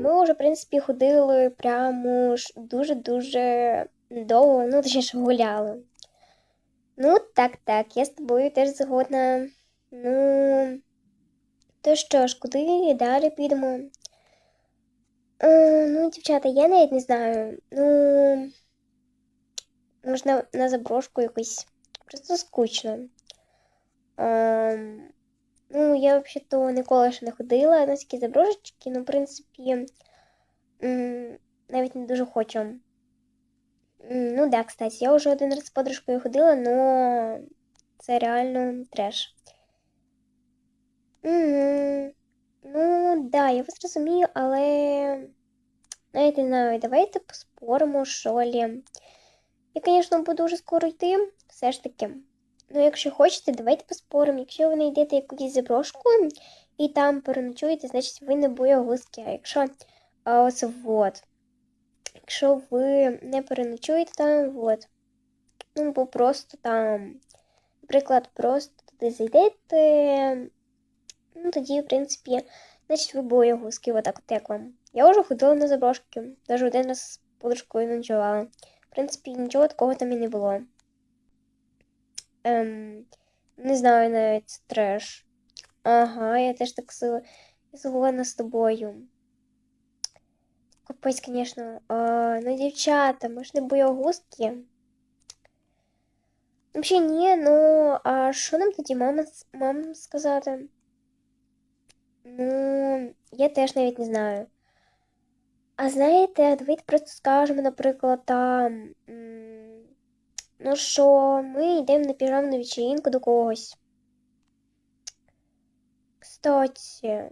Ми вже, в принципі, ходили прямо ж дуже-дуже довго, ну, точніше, гуляли. Ну, так, так, я з тобою теж згодна. Ну, то що ж, куди далі підемо? Е, ну, дівчата, я навіть не знаю. Ну, можна на заброшку якусь. Просто скучно. Ем, Ну, я взагалі-то ніколи ще не ходила на такі заброшечки, ну, в принципі, навіть не дуже хочу. Ну, да, кстати, я вже один раз з подружкою ходила, но це реально треш. Угу. Ну, да, я вас розумію, але навіть не знаю, давайте поспоримо, що лі. Я, звісно, буду вже скоро йти, все ж таки. Ну, якщо хочете, давайте поспоримо. Якщо ви знайдете якусь заброшку і там переночуєте, значить ви не боягузки. А якщо а, ось вот. Якщо ви не переночуєте там, от. Ну, бо просто там, наприклад, просто туди зайдете. Ну, тоді, в принципі, значить ви боягузки, отак от як вам. Я вже ходила на заброшки, навіть один раз з подружкою ночувала. В принципі, нічого такого там і не було. Ем, не знаю навіть треш. Ага, я теж так с- згодна з тобою. Капець, звісно. Ну, дівчата, ми ж не боягузки. Взагалі ні, ну, а що нам тоді мама, мама сказати? Ну, я теж навіть не знаю. А знаєте, давайте просто скажемо, наприклад, там. м, Ну що, ми йдемо на піжамну вечеринку до когось. Кстати,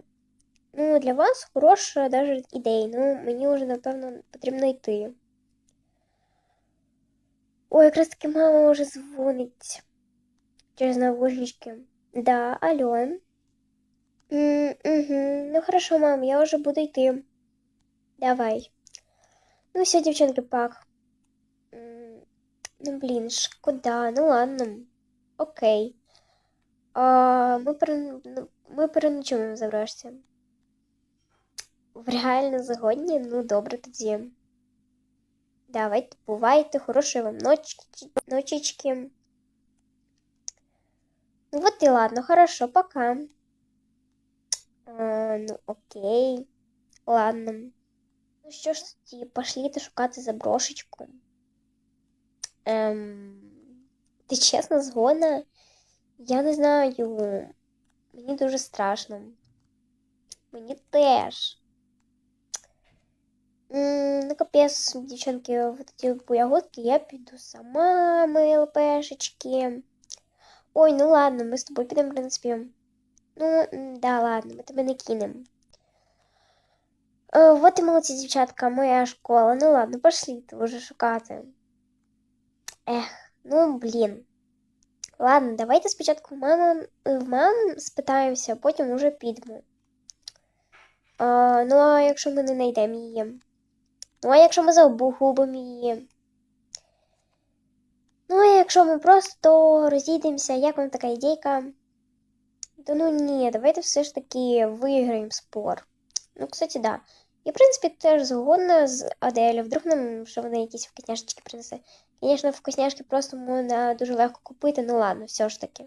ну для вас хороша даже ідея, ну мені вже, напевно, потрібно йти. Ой, якраз таки мама вже дзвонить через навушнички. Да, алло. Угу. Ну хорошо, мам, я вже буду йти. Давай. Ну все, девчонки, пак. Ну, блін, шкода, ну ладно. Окей. А, ми, перен... ми переночуємо в. Реально згодні? Ну, добре тоді. Давайте, бувайте, хорошої вам ночі... ночечки. Ну вот и ладно, хорошо, пока. А, ну, окей. Ладно. Ну що ж тоді, пошліте шукати заброшечку. Ем, ти чесно згодна? Я не знаю. Мені дуже страшно. Мені теж. Ну, капець, дівчонки, вот ці боягодки, я піду сама, мої лпешечки. Ой, ну ладно, ми з тобою підемо, в принципі. Ну, да, ладно, ми тебе не кинемо. Е, Вот і молодці, дівчатка, моя школа. Ну ладно, пошліть вже шукати. Ех, ну блін. Ладно, давайте спочатку в мами, в мам спитаємося, потім уже підемо. А, ну, а якщо ми не знайдемо її? Ну, а якщо ми загубимо її? Ну, а якщо ми просто розійдемося, як вам така ідейка? Та ну ні, давайте все ж таки виграємо спор. Ну, кстати, да. Я, в принципі, теж згодна з Аделю. Вдруг нам, що вона якісь вкусняшечки принесе. Звісно, вкусняшки просто можна дуже легко купити, ну ладно, все ж таки.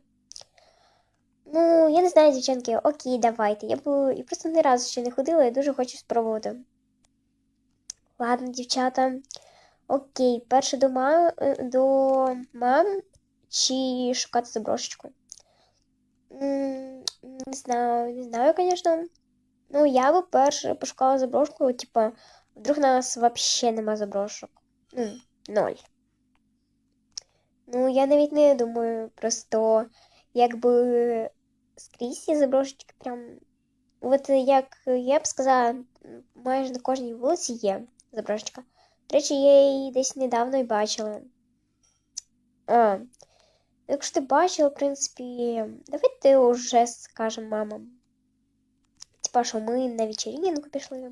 Ну, я не знаю, дівчонки, окей, давайте. Я б я просто ні разу ще не ходила і дуже хочу спробувати. Ладно, дівчата. Окей, перше до мам, до мам чи шукати заброшечку? Не знаю, не знаю, звісно. Ну, я би перше пошукала заброшку, типа, вдруг у нас вообще нема заброшок. Ну, ноль. Ну, я навіть не думаю, просто якби скрізь є заброшечки прям. От як я б сказала, майже на кожній вулиці є заброшечка. До речі, я її десь недавно і бачила. А, якщо ти бачила, в принципі, давайте уже скажемо мамам. Типа, що ми на вечеринку пішли.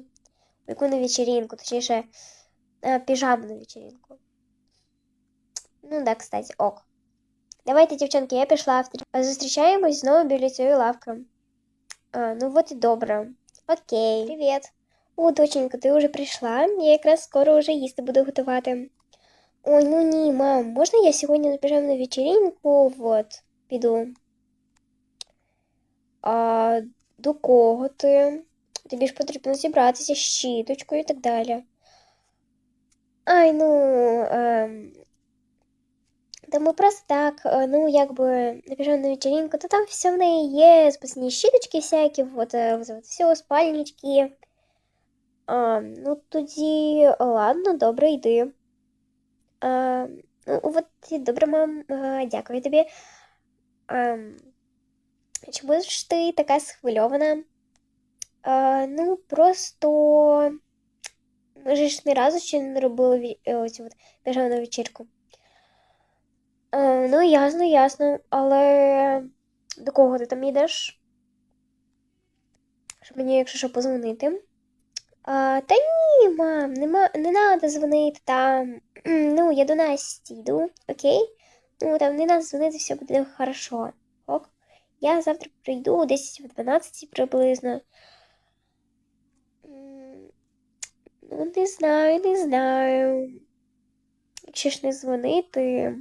яку на вечеринку, точніше, на піжамну вечеринку. Ну да, кстати, ок. Давайте, дівчонки, я пішла. Зустрічаємось знову біля цієї лавки. А, ну вот і добре. Окей, привіт. О, доченька, ти вже прийшла. Я якраз скоро вже їсти буду готувати. Ой, ну ні, мам, можна я сьогодні на піжамну вечеринку, вот, піду. А до кого ти? Тобі ж потрібно зібратися з щіточкою і так далі. Ай, ну. Ем... Та ми просто так, е, ну, якби напишем на вечеринку, то там все в неї є, спасні щіточки всякі, е, вот, вот все, спальнички. А, ну, тоді, ладно, добре, йди. А, ну, от, добре, мам, а, дякую тобі. А, чому ж ти така схвильована? А, ну, просто ми ж ні разу ще не робили е, от піжамну вечірку. Ну, ясно, ясно, але до кого ти там йдеш? Щоб мені, якщо що, позвонити. А, та ні, мам, нема, не треба дзвонити там. Ну, я до Насті йду, окей? Ну, там не треба дзвонити, все буде хорошо. Ок? Я завтра прийду десь в 12 приблизно. Ну, не знаю, не знаю. Якщо ж не дзвонити.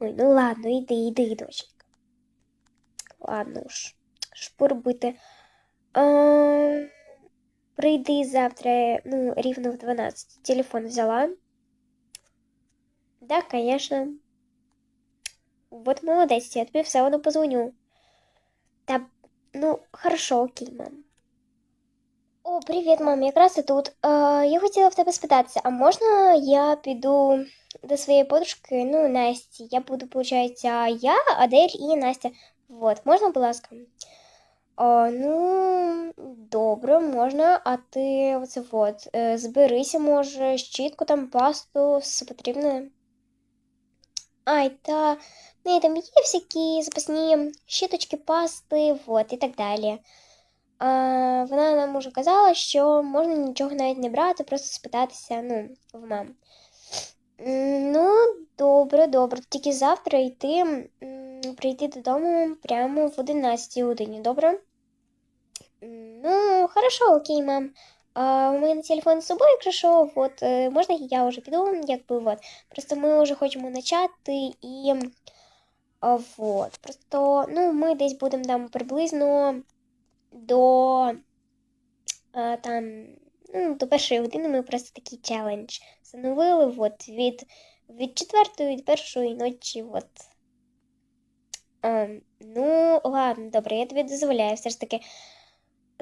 Ой, ну ладно, іди, іди, доченька. Ладно уж, шпур бити. А, прийди завтра, ну, рівно в 12. Телефон взяла. Да, конечно. Вот молодець, я тобі все одно позвоню. Та, ну, хорошо, окей, мам. О, привіт, мам, якраз ти тут. Е, я хотіла в тебе спитатися, а можна я піду до своєї подружки, ну, Насті. Я буду, получається, я, Адель і Настя. Вот, можна, будь ласка? О, ну, добре, можна, а ти оце от, е, зберися, може, щітку там, пасту, все потрібне. Ай, та, ну, там є всякі запасні щіточки, пасти, вот, і так далі. А, вона нам уже казала, що можна нічого навіть не брати, просто спитатися, ну, в мам. Ну, добре, добре. Тільки завтра йти, прийти додому прямо в 11 годині, добре? Ну, хорошо, окей, мам. А, у мене телефон з собою, якщо що, от, е, можна я вже піду, якби, от. Просто ми вже хочемо почати і. А, вот. Просто, ну, ми десь будемо там приблизно до там, ну, до першої години ми просто такий челендж встановили от, від, від четвертої до першої ночі. От. А, ну, ладно, добре, я тобі дозволяю. Все ж таки,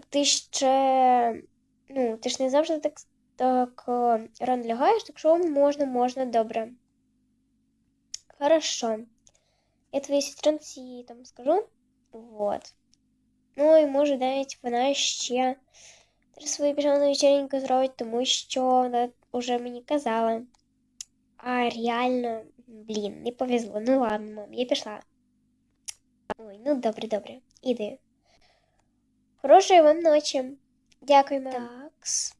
ти ще. Ну, ти ж не завжди так, так е, рано лягаєш, так що можна, можна, добре. Хорошо. Я твоїй сестринці там скажу. Вот. Ну і може навіть вона ще теж свою піжамну вечеринку зробить, тому що вона вже мені казала. А реально, блін, не повезло. Ну ладно, мам, я пішла. Ой, ну добре, добре. Іди. Хорошої вам ночі. Дякую, мам. Такс.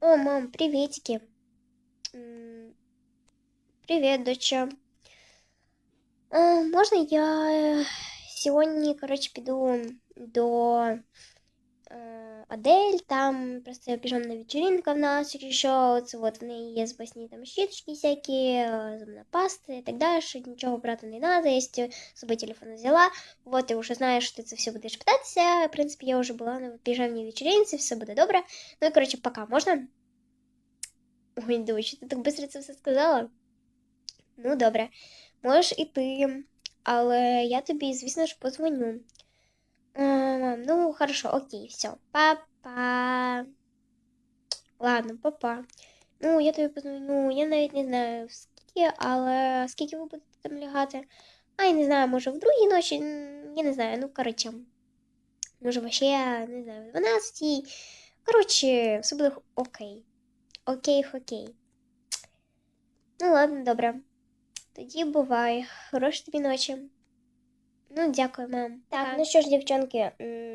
О, мам, приветики. М, Привет, доча. А, можна я е, сьогодні, коротше, піду до е, Адель, там просто піжамна вечеринка в нас, якщо що, це от в неї є запасні там щіточки всякі, е, зубна паста і так далі, нічого брати не треба, я з собою телефон взяла, вот, ти вже знаєш, що ти це все будеш питатися, в принципі, я вже була на піжамній вечеринці, все буде добре, ну і, коротше, пока, можна? Ой, дочь, ти так швидко це все сказала? Ну, добре. Можеш іти, але я тобі, звісно ж, позвоню. Ну, хорошо, окей, все. Па-па. Ладно, па-па. Ну, я тобі позвоню, я навіть не знаю скільки, але скільки ви будете там лягати. А, я не знаю, може в другій ночі, я не знаю, ну, коротше. Може, вообще, не знаю, в 12. Коротше, все буде окей. Окей, окей. Ну, ладно, добре. Тоді бувай. Хорошої тобі ночі. Ну, дякую, мам. Так, Ага. ну що ж, дівчонки,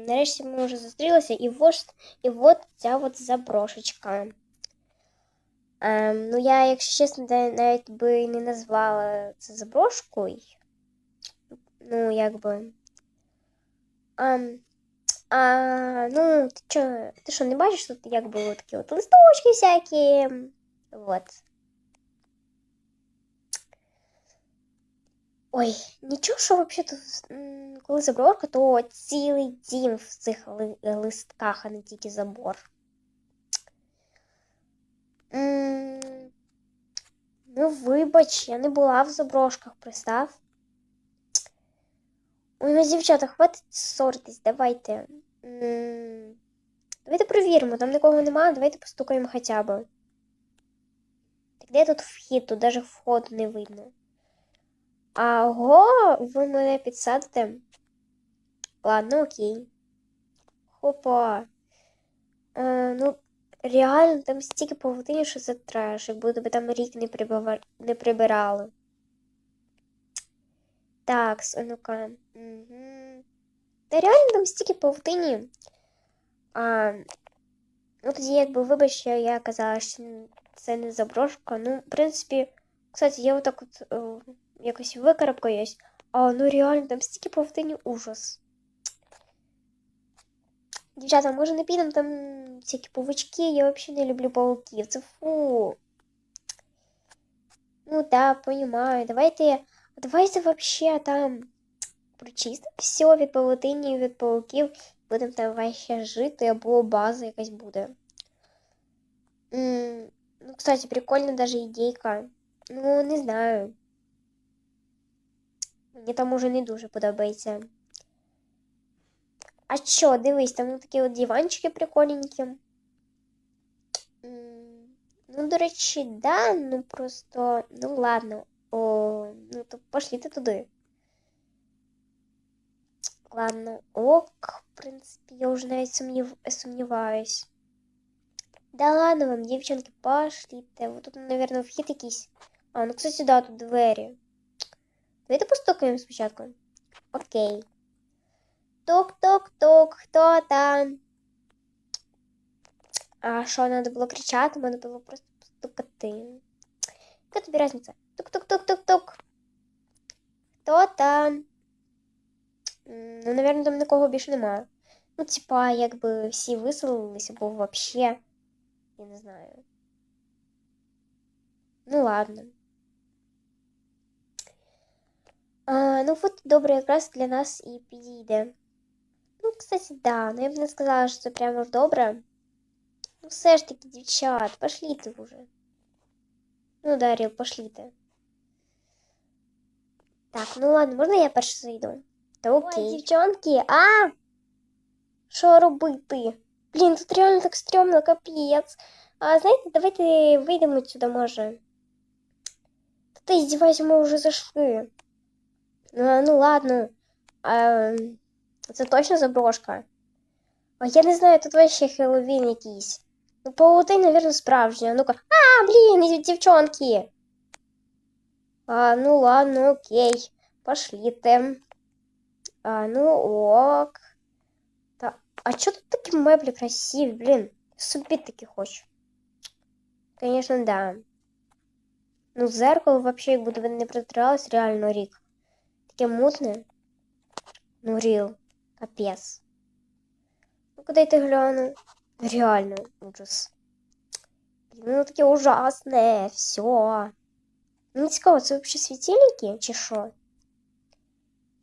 нарешті ми вже зустрілися, і ось, і от ця от заброшечка. Ем, ну, я, якщо чесно, навіть би не назвала це заброшкою. Ну, якби. Ем, а, ну, ти що, ти що, не бачиш тут якби от такі от листочки всякі. Вот. Ой, нічого, що взагалі тут, коли заборка, то цілий дім в цих ли- листках, а не тільки забор. Ну, вибач, я не була в заброшках, пристав. Ой, ну, дівчата, хватить ссоритись, давайте. Давайте перевіримо, там нікого немає, давайте постукаємо хоча б. Так де тут вхід? Тут навіть входу не видно. Аго, ви мене підсадите? Ладно, окей. Хопа. Е, ну, реально, там стільки павутині, що це треш, як будто би там рік не, прибива... не прибирали. Так, ну-ка. Угу. Та реально там стільки павутині. А, ну тоді, якби, вибач, що я казала, що це не заброшка. Ну, в принципі, кстати, я отак от е, якось викарабкаюсь. А ну реально, там стільки павутині ужас. Дівчата, може не підемо там всякі павучки, я взагалі не люблю павуків. Це фу. Ну да, понимаю. Давайте, давайте вообще там прочистимо все від павутині, від павуків. Будемо там вообще жити, або база якась буде. М, Ну, кстати, прикольна даже ідейка. Ну, не знаю. Мені там уже не дуже подобається. А що, дивись, там такі от диванчики прикольненькі. Ну, до речі, да, ну просто, ну ладно. О, ну то пошліте туди. Ладно, ок, в принципі, я вже навіть сумнів... сумніваюсь. Да ладно вам, дівчинки, пошліте. Вот тут, наверное, вхід якийсь. А, ну, кстати, да, тут двері. Давайте постукаємо спочатку. Окей. Тук-тук-тук, хто там? А що, треба було кричати, мене було просто постукати. Яка тобі різниця? Тук-тук-тук-тук-тук. Хто там? Ну, напевно, там нікого більше немає. Ну, типа, якби всі виселилися, бо вообще. Я не знаю. Ну ладно. А, ну от добре, якраз для нас і підійде. Ну, кстати, да, ну я б не сказала, що це прямо ж добре. Ну, все ж таки, дівчат, пошліте вже. Ну, Дар'я, пошліте. Так, ну ладно, можна я перше зайду? Та окей. Ой, дівчонки, а! Що робити? Блін, тут реально так стрьомно, капець. А знаєте, давайте вийдемо сюди, може. Та ти здівайся, ми вже зайшли. Ну, ну ладно. А, це точно заброшка? А я не знаю, тут вообще Хеллоуін якийсь. Ну, паутин, наверное, справжня. Ну-ка. А, блін, і дівчонки. А, ну ладно, окей. Пошліте. А, ну ок. Та, а чо тут такі меблі красиві, блін? Собі такі хочу. Конечно, да. Ну, зеркало вообще, як будто не протиралось, реально рік. Таке мутне. Ну, ріл. Капець. Ну, куди ти гляну? Реально, ужас. Блін, ну таке ужасне, все. Мені цікаво, це взагалі світильники чи що?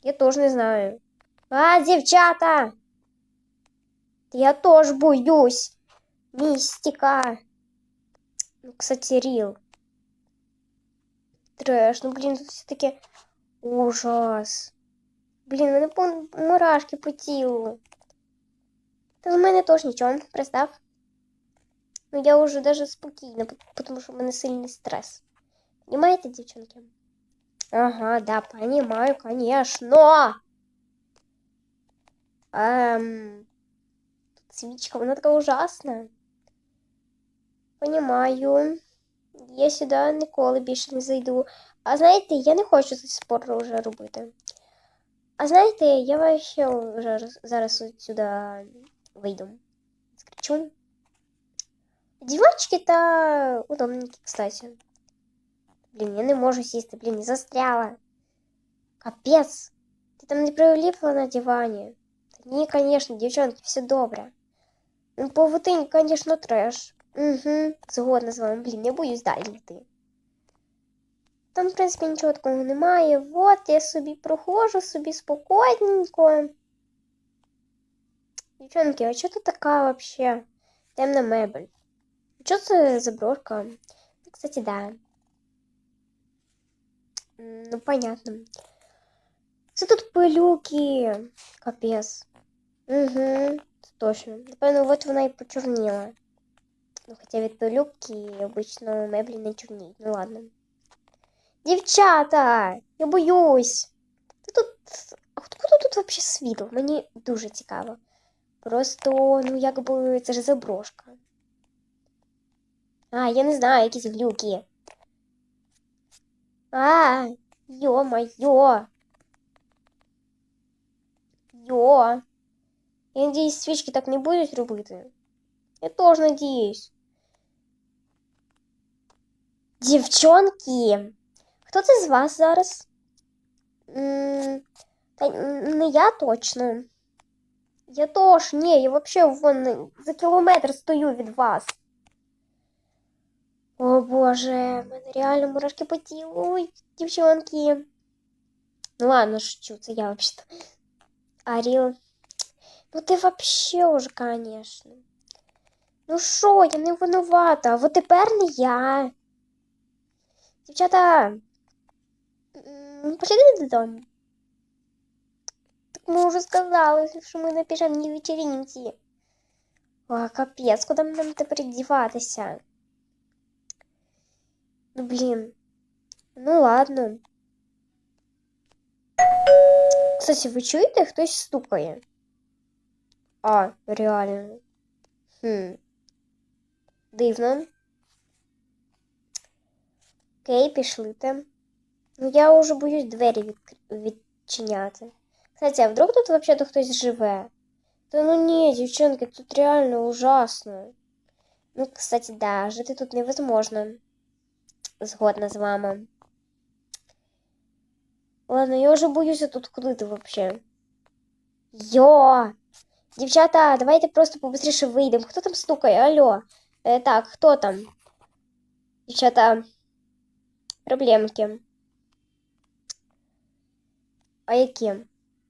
Я теж не знаю. А, дівчата! Я теж боюсь. Містика. Ну, кстати, ріл. Треш, ну блін, тут все таки ужас. Блін, мене пон мурашки по тілу. Та в мене теж нічого, пристав. Ну я вже даже спокійна, пот- тому що в мене сильний стрес. Понимаете, дівчинки? Ага, да, понимаю, конечно. Эм, тут свічка, вона така ужасна. Понимаю. Я сюди ніколи більше не зайду. А знаєте, я не хочу цей спор вже робити. А знаєте, я вообще вже роз- зараз отсюда вийду. Скричу. Дівочки та удобненькі, кстати. Блін, я не можу сісти, блін, я застряла. Капець. Ти там не прилипла на дивані. Та ні, конечно, дівчонки, все добре. Ну, павутинь, конечно, треш. Угу, згодна з вами, блін, я боюсь далі йти. Там, в принципі, нічого такого немає. Вот, я собі проходжу, собі спокійненько. Дівчонки, а що тут така вообще темна мебель? Що це за брошка? Ну, Кстати, да. Ну, понятно. Це тут пилюки. Капець. Угу, точно. Напевно, от вона і почорніла. Ну, хоча від пилюки обично меблі не чорніють. Ну ладно. Дівчата! Я боюсь. Та тут. А откуда тут вообще світло? Мені дуже цікаво. Просто, ну, якби це ж заброшка. А, я не знаю, якісь глюки. А, ё-моё. Йо. Я надіюсь, свічки так не будуть робити. Я теж надіюсь. Дівчонки, Хто це з вас зараз? Та не я точно. Я теж, ні, я вообще вон за кілометр стою від вас. О боже, мене реально мурашки по тілу. Ой, дівчонки. Ну ладно, шучу, це я вообще-то. Аріл. Ну ти вообще уже, конечно. Ну що, я не винувата, от тепер не я. Дівчата. м, Пошли додому. Так ми вже сказали, що ми на піжамній вечеринці. О, капець, куди нам тепер діватися? Ну, блін. Ну ладно. Кстати, ви чуєте, хтось стукає? А, реально. Хм. Дивно. Окей, пішли там. Ну, я вже боюсь двері відкр- відчиняти. Кстати, а вдруг тут взагалі хтось живе? Та ну ні, дівчонки, тут реально ужасно. Ну, кстати, да, жити тут невозможно. Згодна з вами. Ладно, я вже боюся тут ходити вообще. Йо! Дівчата, давайте просто побыстріше вийдемо. Хто там стукає? Алло. Е, так, хто там? Дівчата. Проблемки. А які?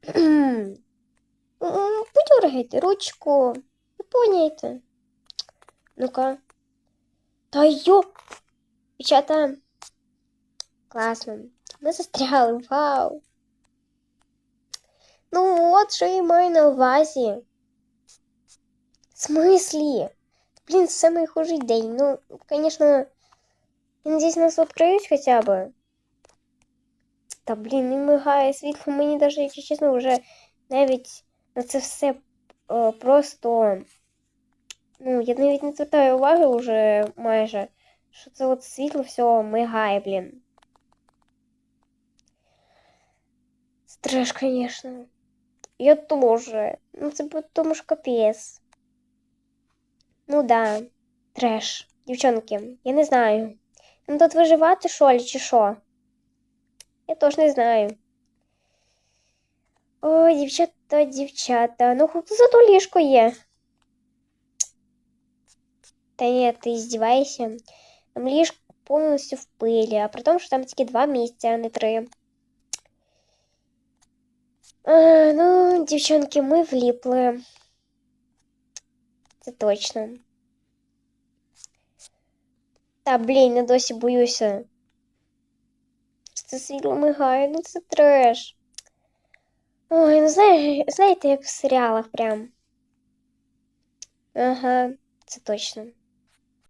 М, Подергайте ручку. Ви поняєте? Ну-ка. Та йо! Дівчата. Класно. Ми застряли, вау. Ну от, що я маю на увазі. В смислі? Блін, це самий хужий день. Ну, звісно, я надіюсь, нас відкриють хоча б. Та блін, не мигає світло, мені навіть, якщо чесно, вже навіть на це все е, просто. Ну, я навіть не звертаю уваги вже майже, що це от світло все мигає, блін. Страш, конечно. Я тоже. Ну, це потому що капець. Ну да, треш. Дівчонки, я не знаю. Нам тут виживати, що ли, чи що? Я теж не знаю. Ой, дівчата, дівчата. Ну, хоч зато ліжко є. Та ні, ти здіваєшся. Там ліжко повністю в пилі, а при тому, що там тільки два місця, а не три. А, ну, дівчонки, ми вліпли. Це точно. Та, блін, я досі боюся. Це світло мигає, ну це треш. Ой, ну знає, знаєте, як в серіалах прям. Ага, це точно.